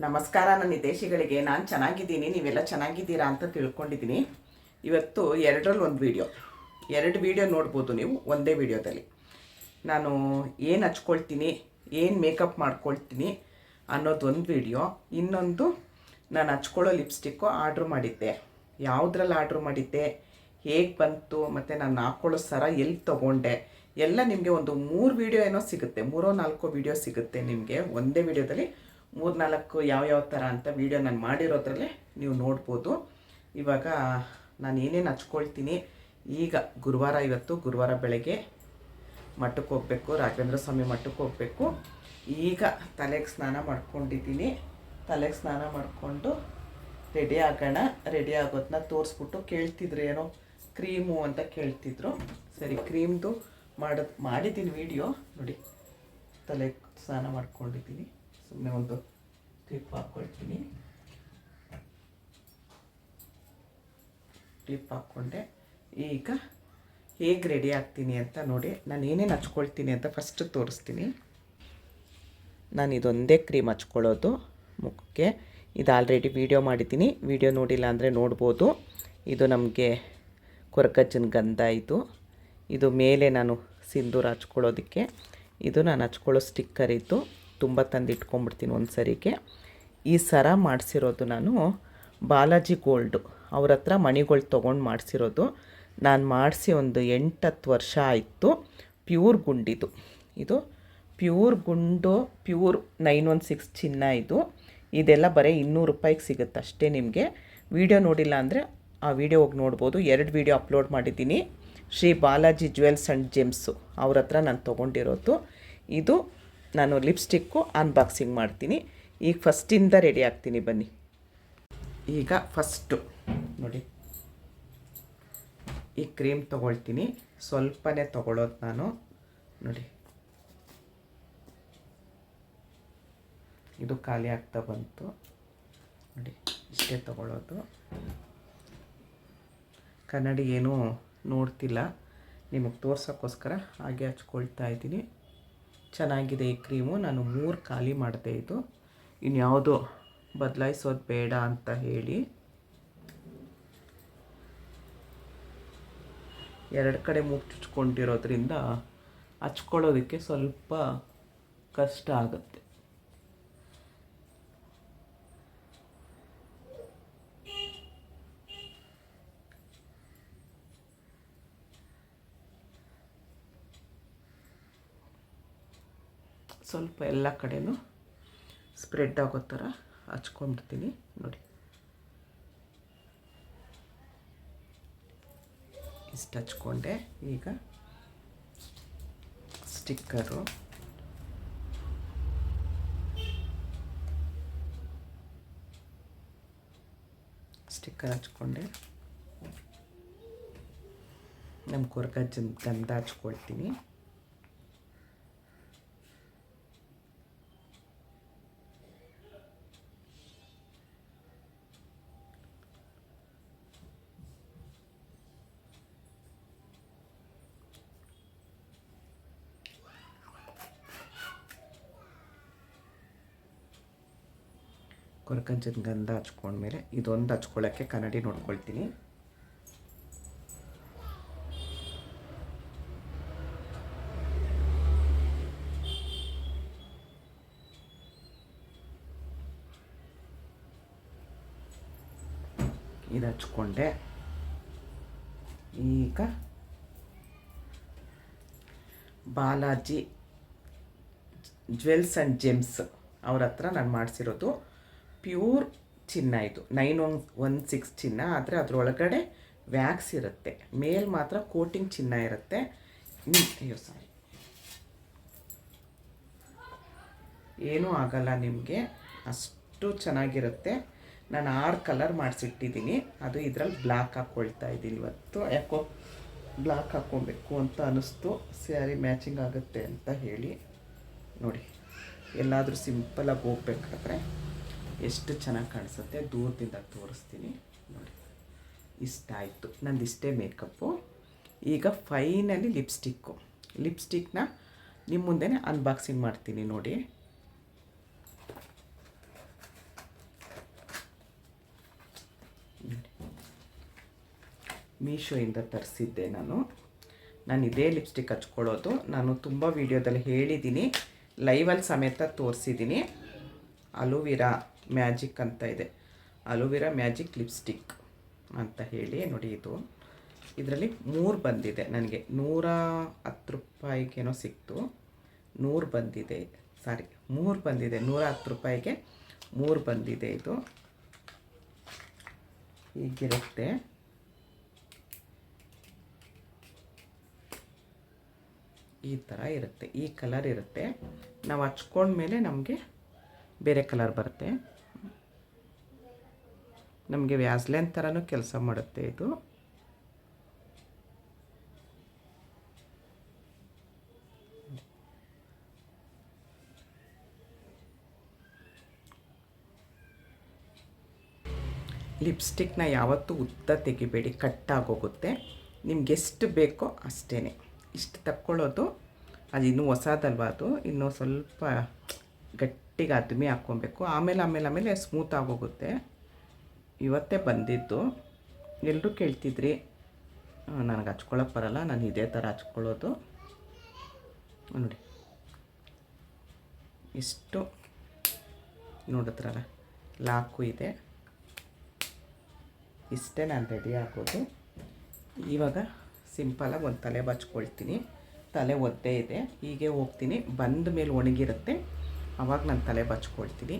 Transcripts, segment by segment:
ನಮಸ್ಕಾರ ನನ್ನ ದೇಶಿಗಳಿಗೆ ನಾನು ಚೆನ್ನಾಗಿದ್ದೀನಿ, ನೀವೆಲ್ಲ ಚೆನ್ನಾಗಿದ್ದೀರಾ ಅಂತ ತಿಳ್ಕೊಂಡಿದ್ದೀನಿ. ಇವತ್ತು ಎರಡರಲ್ಲಿ ಒಂದು ವಿಡಿಯೋ ಎರಡು ವಿಡಿಯೋ ನೋಡ್ಬೋದು ನೀವು, ಒಂದೇ ವಿಡಿಯೋದಲ್ಲಿ ನಾನು ಏನು ಹಚ್ಕೊಳ್ತೀನಿ, ಏನು ಮೇಕಪ್ ಮಾಡ್ಕೊಳ್ತೀನಿ ಅನ್ನೋದು ಒಂದು ವಿಡಿಯೋ ಇನ್ನೊಂದು ನಾನು ಹಚ್ಕೊಳ್ಳೋ ಲಿಪ್ಸ್ಟಿಕ್ಕು ಆರ್ಡ್ರ್ ಮಾಡಿದ್ದೆ. ಯಾವುದ್ರಲ್ಲಿ ಆರ್ಡ್ರ್ ಮಾಡಿದ್ದೆ, ಹೇಗೆ ಬಂತು, ಮತ್ತು ನಾನು ಹಾಕ್ಕೊಳ್ಳೋ ಸರ ಎಲ್ಲಿ ತೊಗೊಂಡೆ, ಎಲ್ಲ ನಿಮಗೆ ಒಂದು ಮೂರು ವಿಡಿಯೋ ಏನೋ ಸಿಗುತ್ತೆ, ಮೂರೋ ನಾಲ್ಕೋ ವಿಡಿಯೋ ಸಿಗುತ್ತೆ ನಿಮಗೆ ಒಂದೇ ವಿಡಿಯೋದಲ್ಲಿ ಮೂರು ನಾಲ್ಕು ಯಾವ ಯಾವ ಥರ ಅಂತ ವಿಡಿಯೋ ನಾನು ಮಾಡಿರೋದ್ರಲ್ಲಿ ನೀವು ನೋಡ್ಬೋದು. ಇವಾಗ ನಾನು ಏನೇನು ಹಚ್ಕೊಳ್ತೀನಿ, ಈಗ ಗುರುವಾರ ಇವತ್ತು ಗುರುವಾರ ಬೆಳಗ್ಗೆ ಮಠಕ್ಕೆ ಹೋಗಬೇಕು, ರಾಘವೇಂದ್ರ ಸ್ವಾಮಿ ಮಠಕ್ಕೆ ಹೋಗಬೇಕು. ಈಗ ತಲೆಗೆ ಸ್ನಾನ ಮಾಡ್ಕೊಂಡಿದ್ದೀನಿ. ತಲೆಗೆ ಸ್ನಾನ ಮಾಡಿಕೊಂಡು ರೆಡಿ ಆಗೋಣ. ರೆಡಿ ಆಗೋದನ್ನ ತೋರಿಸ್ಬಿಟ್ಟು ಕೇಳ್ತಿದ್ರು ಏನೋ ಕ್ರೀಮು ಅಂತ ಕೇಳ್ತಿದ್ರು. ಸರಿ, ಕ್ರೀಮ್ದು ಮಾಡೋದು ಮಾಡಿದ್ದೀನಿ ವಿಡಿಯೋ ನೋಡಿ, ತಲೆಗೆ ಸ್ನಾನ ಮಾಡ್ಕೊಂಡಿದ್ದೀನಿ. ಸುಮ್ಮನೆ ಒಂದು ಕ್ಲಿಪ್ ಹಾಕ್ಕೊಳ್ತೀನಿ ಕ್ಲಿಪ್ ಹಾಕ್ಕೊಂಡೆ. ಈಗ ಹೇಗೆ ರೆಡಿ ಆಗ್ತೀನಿ ಅಂತ ನೋಡಿ, ನಾನು ಏನೇನು ಹಚ್ಕೊಳ್ತೀನಿ ಅಂತ ಫಸ್ಟ್ ತೋರಿಸ್ತೀನಿ. ನಾನು ಇದೊಂದೇ ಕ್ರೀಮ್ ಹಚ್ಕೊಳ್ಳೋದು ಮುಖಕ್ಕೆ. ಇದು ಆಲ್ರೆಡಿ ವೀಡಿಯೋ ಮಾಡಿದ್ದೀನಿ. ವೀಡಿಯೋ ನೋಡಿಲ್ಲ ಅಂದರೆ ನೋಡ್ಬೋದು. ಇದು ನಮಗೆ ಕೊರಕಜ್ಜನ ಗಂಧ ಇದು. ಇದು ಮೇಲೆ ನಾನು ಸಿಂಧೂರ ಹಚ್ಕೊಳ್ಳೋದಕ್ಕೆ. ಇದು ನಾನು ಹಚ್ಕೊಳ್ಳೋ ಸ್ಟಿಕ್ಕರ್ ಇತ್ತು ತುಂಬ ತಂದು ಇಟ್ಕೊಂಡ್ಬಿಡ್ತೀನಿ ಒಂದು ಸರಿಗೆ. ಈ ಸರ ಮಾಡಿಸಿರೋದು ನಾನು ಬಾಲಾಜಿ ಗೋಲ್ಡು. ಅವ್ರ ಹತ್ರ ಮಣಿಗಳು ತೊಗೊಂಡು ಮಾಡಿಸಿರೋದು. ನಾನು ಮಾಡಿಸಿ ಒಂದು ಎಂಟತ್ತು ವರ್ಷ ಆಯಿತು. ಪ್ಯೂರ್ ಗುಂಡಿದು. ಇದು ಪ್ಯೂರ್ ಗುಂಡು, ಪ್ಯೂರ್ ನೈನ್ ಒನ್ ಸಿಕ್ಸ್ ಚಿನ್ನ ಇದು. ಇದೆಲ್ಲ ಬರೀ ಇನ್ನೂರು ರೂಪಾಯಿಗೆ ಸಿಗುತ್ತೆ ಅಷ್ಟೇ ನಿಮಗೆ. ವಿಡಿಯೋ ನೋಡಿಲ್ಲ ಅಂದರೆ ಆ ವಿಡಿಯೋ ಹೋಗಿ ನೋಡ್ಬೋದು. ಎರಡು ವಿಡಿಯೋ ಅಪ್ಲೋಡ್ ಮಾಡಿದ್ದೀನಿ. Shri Balaji jewels and gems ಅವ್ರ ಹತ್ರ ನಾನು ತೊಗೊಂಡಿರೋದು. ಇದು ನಾನು ಲಿಪ್ಸ್ಟಿಕ್ಕು ಅನ್ಬಾಕ್ಸಿಂಗ್ ಮಾಡ್ತೀನಿ. ಈಗ ಫಸ್ಟಿಂದ ರೆಡಿ ಆಗ್ತೀನಿ, ಬನ್ನಿ. ಈಗ ಫಸ್ಟು ನೋಡಿ. ಈ ಕ್ರೀಮ್ ತೊಗೊಳ್ತೀನಿ. ಸ್ವಲ್ಪನೇ ತೊಗೊಳೋದು ನಾನು. ನೋಡಿ. ಇದು ಖಾಲಿ ಆಗ್ತಾ ಬಂತು. ನೋಡಿ, ಇಷ್ಟೇ ತೊಗೊಳೋದು. ಕನ್ನಡಿ ಏನೂ ನೋಡ್ತಿಲ್ಲ. ನಿಮಗೆ ತೋರ್ಸೋಕ್ಕೋಸ್ಕರ ಹಾಗೆ ಹಚ್ಕೊಳ್ತಾ ಇದ್ದೀನಿ. ಚೆನ್ನಾಗಿದೆ ಈ ಕ್ರೀಮು. ನಾನು ಮೂರು ಖಾಲಿ ಮಾಡಿದೆ ಇದು ಇನ್ಯಾವುದೋ ಬದಲಾಯಿಸೋದು ಬೇಡ ಅಂತ ಹೇಳಿ. ಎರಡು ಕಡೆ ಮೂಗು ಚುಚ್ಕೊಂಡಿರೋದ್ರಿಂದ ಹಚ್ಕೊಳ್ಳೋದಕ್ಕೆ ಸ್ವಲ್ಪ ಕಷ್ಟ ಆಗುತ್ತೆ. ಸ್ವಲ್ಪ ಎಲ್ಲ ಕಡೆಯೂ ಸ್ಪ್ರೆಡ್ ಆಗೋ ಥರ ಹಚ್ಕೊಂಡ್ಬಿಡ್ತೀನಿ. ನೋಡಿ. ಇಷ್ಟು ಹಚ್ಕೊಂಡೆ. ಈಗ ಸ್ಟಿಕ್ಕರು. ಸ್ಟಿಕ್ಕರ್ ಹಚ್ಕೊಂಡೆ. ನಮ್ಮ ಕೊರ್ಗಜ್ಜನ ಗಂಧ ಹಚ್ಕೊಳ್ತೀನಿ. ಕೊರಕಂಚದ ಗಂಧ ಹಚ್ಕೊಂಡ್ಮೇಲೆ ಇದೊಂದು ಹಚ್ಕೊಳ್ಳೋಕ್ಕೆ ಕನ್ನಡಿ ನೋಡ್ಕೊಳ್ತೀನಿ. ಇದು ಹಚ್ಕೊಂಡೆ. ಈಗ ಬಾಲಾಜಿ ಜ್ವೆಲ್ಸ್ ಆ್ಯಂಡ್ ಜೆಮ್ಸ್ ಅವ್ರ ಹತ್ರ ನಾನು ಮಾಡಿಸಿರೋದು. ಪ್ಯೂರ್ ಚಿನ್ನ ಇದು. ನೈನ್ ಒನ್ ಒನ್ ಸಿಕ್ಸ್ ಚಿನ್ನ, ಆದರೆ ಅದರೊಳಗಡೆ ವ್ಯಾಕ್ಸ್ ಇರುತ್ತೆ. ಮೇಲ್ ಮಾತ್ರ ಕೋಟಿಂಗ್ ಚಿನ್ನ ಇರುತ್ತೆ. ಅಯ್ಯೋ ಸಾರಿ ಏನೂ ಆಗಲ್ಲ ನಿಮಗೆ. ಅಷ್ಟು ಚೆನ್ನಾಗಿರುತ್ತೆ. ನಾನು ಆರು ಕಲರ್ ಮಾಡಿಸಿಟ್ಟಿದ್ದೀನಿ. ಅದು ಇದರಲ್ಲಿ ಬ್ಲ್ಯಾಕ್ ಹಾಕ್ಕೊಳ್ತಾ ಇದ್ದೀನಿ ಇವತ್ತು. ಯಾಕೋ ಬ್ಲ್ಯಾಕ್ ಹಾಕ್ಕೊಬೇಕು ಅಂತ ಅನ್ನಿಸ್ತು ಸ್ಯಾರಿ ಮ್ಯಾಚಿಂಗ್ ಆಗುತ್ತೆ ಅಂತ ಹೇಳಿ. ನೋಡಿ, ಎಲ್ಲಾದರೂ ಸಿಂಪಲಾಗಿ ಹೋಗ್ಬೇಕಾದ್ರೆ. ಎಷ್ಟು ಚೆನ್ನಾಗಿ ಕಾಣಿಸುತ್ತೆ? ದೂರದಿಂದ ತೋರಿಸ್ತೀನಿ. ನೋಡಿ. ಇಷ್ಟಾಯಿತು. ನಂದು ಇಷ್ಟೇ ಮೇಕಪ್ಪು. ಈಗ ಫೈನಲಿ ಲಿಪ್ಸ್ಟಿಕ್ಕು. ಲಿಪ್ಸ್ಟಿಕ್ನ ನಿಮ್ಮ ಮುಂದೆನೆ ಅನ್ಬಾಕ್ಸಿಂಗ್ ಮಾಡ್ತೀನಿ ನೋಡಿ. ಮೀಶೋಯಿಂದ ತರಿಸಿದ್ದೆ ನಾನು. ನಾನು ಇದೇ ಲಿಪ್ಸ್ಟಿಕ್ ಹಚ್ಕೊಳ್ಳೋದು. ನಾನು ತುಂಬ ವೀಡಿಯೋದಲ್ಲಿ ಹೇಳಿದ್ದೀನಿ. ಲೈವಲ್ಲಿ ಸಮೇತ ತೋರಿಸಿದ್ದೀನಿ. ಅಲುವಿರಾ ಮ್ಯಾಜಿಕ್ ಅಂತ ಇದೆ. ಅಲೋವೆರಾ ಮ್ಯಾಜಿಕ್ ಲಿಪ್ಸ್ಟಿಕ್ ಅಂತ ಹೇಳಿ ನೋಡಿ ಇದು. ಇದರಲ್ಲಿ ಮೂರು ಬಂದಿದೆ ನನಗೆ. ನೂರ ಹತ್ತು ರೂಪಾಯಿಗೇನೋ ಸಿಕ್ತು. ನೂರು ಬಂದಿದೆ. ಸಾರಿ, ಮೂರು ಬಂದಿದೆ. ನೂರ ಹತ್ತು ರೂಪಾಯಿಗೆ ಮೂರು ಬಂದಿದೆ ಇದು. ಹೀಗಿರುತ್ತೆ. ಈ ಥರ ಇರುತ್ತೆ. ಈ ಕಲರ್ ಇರುತ್ತೆ. ನಾವು ಹಚ್ಕೊಂಡ್ಮೇಲೆ ನಮಗೆ ಬೇರೆ ಕಲರ್ ಬರುತ್ತೆ. ನಮಗೆ ವ್ಯಾಸ್ಲೈನ್ ಥರನೂ ಕೆಲಸ ಮಾಡುತ್ತೆ ಇದು. ಲಿಪ್ಸ್ಟಿಕ್ನ ಯಾವತ್ತೂ ಉದ್ದ ತೆಗಿಬೇಡಿ ಕಟ್ಟಾಗೋಗುತ್ತೆ ನಿಮ್ಗೆ ಎಷ್ಟು ಬೇಕೋ ಅಷ್ಟೇ ಇಷ್ಟು ತಕ್ಕೊಳ್ಳೋದು ಅದು ಇನ್ನೂ ಹೊಸದಲ್ವ ಅದು, ಇನ್ನೂ ಸ್ವಲ್ಪ ಗಟ್ಟಿಗೆ ಅದ್ಮಿ ಹಾಕ್ಕೊಬೇಕು. ಆಮೇಲೆ ಆಮೇಲೆ ಆಮೇಲೆ ಸ್ಮೂತ್ ಆಗೋಗುತ್ತೆ. ಇವತ್ತೇ ಬಂದಿದ್ದು. ಎಲ್ಲರೂ ಕೇಳ್ತಿದ್ರಿ. ನನಗೆ ಹಚ್ಕೊಳಕ್ಕೆ ಬರಲ್ಲ. ನಾನು ಇದೇ ಥರ ಹಚ್ಕೊಳ್ಳೋದು. ನೋಡಿ. ಇಷ್ಟು ನೋಡಿದ್ರಲ್ಲ ಲಾಕು ಇದೆ. ಇಷ್ಟೇ ನಾನು ರೆಡಿ ಹಾಕೋದು ಇವಾಗ ಸಿಂಪಲಾಗಿ ಒಂದು ತಲೆ ಬಚ್ಕೊಳ್ತೀನಿ. ತಲೆ ಒದ್ದೆ ಇದೆ. ಹೀಗೆ ಹೋಗ್ತೀನಿ. ಬಂದ ಮೇಲೆ ಒಣಗಿರುತ್ತೆ. ಅವಾಗ ನಾನು ತಲೆ ಬಚ್ಕೊಳ್ತೀನಿ.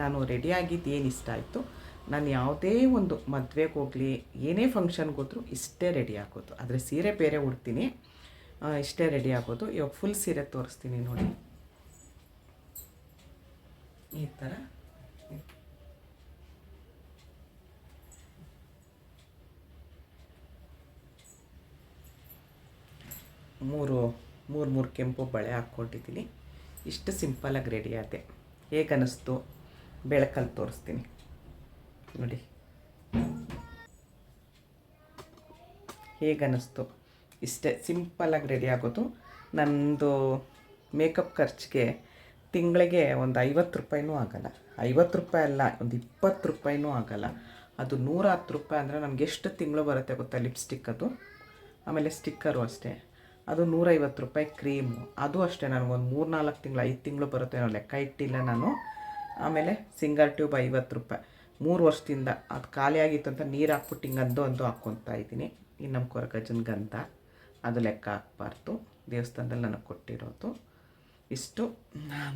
ನಾನು ರೆಡಿಯಾಗಿದ್ದು ಏನು ಇಷ್ಟ ಆಯಿತು? ನಾನು ಯಾವುದೇ ಒಂದು ಮದುವೆಗೆ ಹೋಗಲಿ, ಏನೇ ಫಂಕ್ಷನ್ಗೆ ಹೋದರೂ ಇಷ್ಟೇ ರೆಡಿ ಆಗೋದು. ಆದರೆ ಸೀರೆ ಬೇರೆ ಉಡ್ತೀನಿ. ಇಷ್ಟೇ ರೆಡಿ ಆಗೋದು. ಇವಾಗ ಫುಲ್ ಸೀರೆ ತೋರಿಸ್ತೀನಿ ನೋಡಿ. ಈ ಥರ ಮೂರು ಮೂರು ಮೂರು ಕೆಂಪು ಬಳೆ ಹಾಕ್ಕೊಂಡಿದ್ದೀನಿ. ಇಷ್ಟು ಸಿಂಪಲಾಗಿ ರೆಡಿ ಆದೆ ಹೇಗೆ ಅನ್ನಿಸ್ತು ಬೆಳಕಲ್ಲಿ ತೋರಿಸ್ತೀನಿ. ನೋಡಿ. ಹೇಗೆ ಅನ್ನಿಸ್ತು ಇಷ್ಟೇ ಸಿಂಪಲಾಗಿ ರೆಡಿ ಆಗೋದು. ನನ್ನದು ಮೇಕಪ್ ಖರ್ಚಿಗೆ ತಿಂಗಳಿಗೆ ಒಂದು ಐವತ್ತು ರೂಪಾಯಿನೂ ಆಗಲ್ಲ. ಐವತ್ತು ರೂಪಾಯಿ ಅಲ್ಲ, ಒಂದು ಇಪ್ಪತ್ತು ರೂಪಾಯಿನೂ ಆಗಲ್ಲ. ಅದು ನೂರ ಹತ್ತು ರೂಪಾಯಿ ಅಂದರೆ ನಮ್ಗೆ ಎಷ್ಟು ತಿಂಗಳು ಬರುತ್ತೆ ಗೊತ್ತಾ ಲಿಪ್ಸ್ಟಿಕ್ ಅದು? ಆಮೇಲೆ ಸ್ಟಿಕ್ಕರು ಅಷ್ಟೇ. ಅದು ನೂರೈವತ್ತು ರೂಪಾಯಿ ಕ್ರೀಮು. ಅದು ಅಷ್ಟೇ, ನನಗೊಂದು ಮೂರು ನಾಲ್ಕು ತಿಂಗಳು, ಐದು ತಿಂಗಳು ಬರುತ್ತೆ ಅನ್ನೋ ಲೆಕ್ಕ ಇಟ್ಟಿಲ್ಲ ನಾನು. ಆಮೇಲೆ ಸಿಂಗಲ್ ಟ್ಯೂಬ್ ಐವತ್ತು ರೂಪಾಯಿ. ಮೂರು ವರ್ಷದಿಂದ ಅದು ಖಾಲಿ ಆಗಿತ್ತು ಅಂತ ನೀರು ಹಾಕ್ಬಿಟ್ಟು ಹಿಂಗೆ ಅಂದು ಅಂದು ಹಾಕ್ಕೊತಾ ಇದ್ದೀನಿ. ಇನ್ನು ನಮ್ಮ ಕೊರಗಜ್ಜನ ಗಂಧ, ಅದು ಲೆಕ್ಕ ಹಾಕ್ಬಾರ್ದು. ದೇವಸ್ಥಾನದಲ್ಲಿ ನನಗೆ ಕೊಟ್ಟಿರೋದು. ಇಷ್ಟು.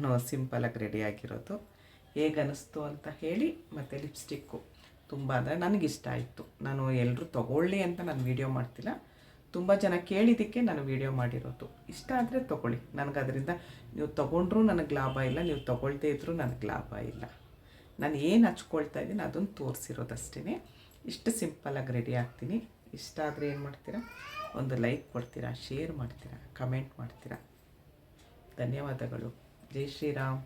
ನಾನು ಸಿಂಪಲಾಗಿ ರೆಡಿಯಾಗಿರೋದು ಹೇಗೆ ಅನ್ನಿಸ್ತು ಅಂತ ಹೇಳಿ ಮತ್ತು ಲಿಪ್ಸ್ಟಿಕ್ಕು. ತುಂಬ ಅಂದರೆ ನನಗಿಷ್ಟ ಆಯಿತು. ನಾನು ಎಲ್ಲರೂ ತೊಗೊಳ್ಳಿ ಅಂತ ನಾನು ವೀಡಿಯೋ ಮಾಡ್ತಿಲ್ಲ. ತುಂಬ ಜನ ಕೇಳಿದ್ದಕ್ಕೆ ನಾನು ವಿಡಿಯೋ ಮಾಡಿರೋದು. ಇಷ್ಟ ಆದರೆ ತೊಗೊಳ್ಳಿ. ನನಗೆ ಅದರಿಂದ ನೀವು ತೊಗೊಂಡ್ರೂ ನನಗೆ ಲಾಭ ಇಲ್ಲ, ನೀವು ತೊಗೊಳ್ತೇ ಇದ್ದರೂ ನನಗೆ ಲಾಭ ಇಲ್ಲ. ನಾನು ಏನು ಹಚ್ಕೊಳ್ತಾ ಇದ್ದೀನಿ ಅದನ್ನು ತೋರಿಸಿರೋದಷ್ಟೇ ಇಷ್ಟು ಸಿಂಪಲಾಗಿ ರೆಡಿ ಆಗ್ತೀನಿ. ಇಷ್ಟ ಆದರೆ ಏನು ಮಾಡ್ತೀರಾ? ಒಂದು ಲೈಕ್ ಕೊಡ್ತೀರಾ ಶೇರ್ ಮಾಡ್ತೀರಾ ಕಮೆಂಟ್ ಮಾಡ್ತೀರಾ? ಧನ್ಯವಾದಗಳು. ಜೈ ಶ್ರೀರಾಮ್.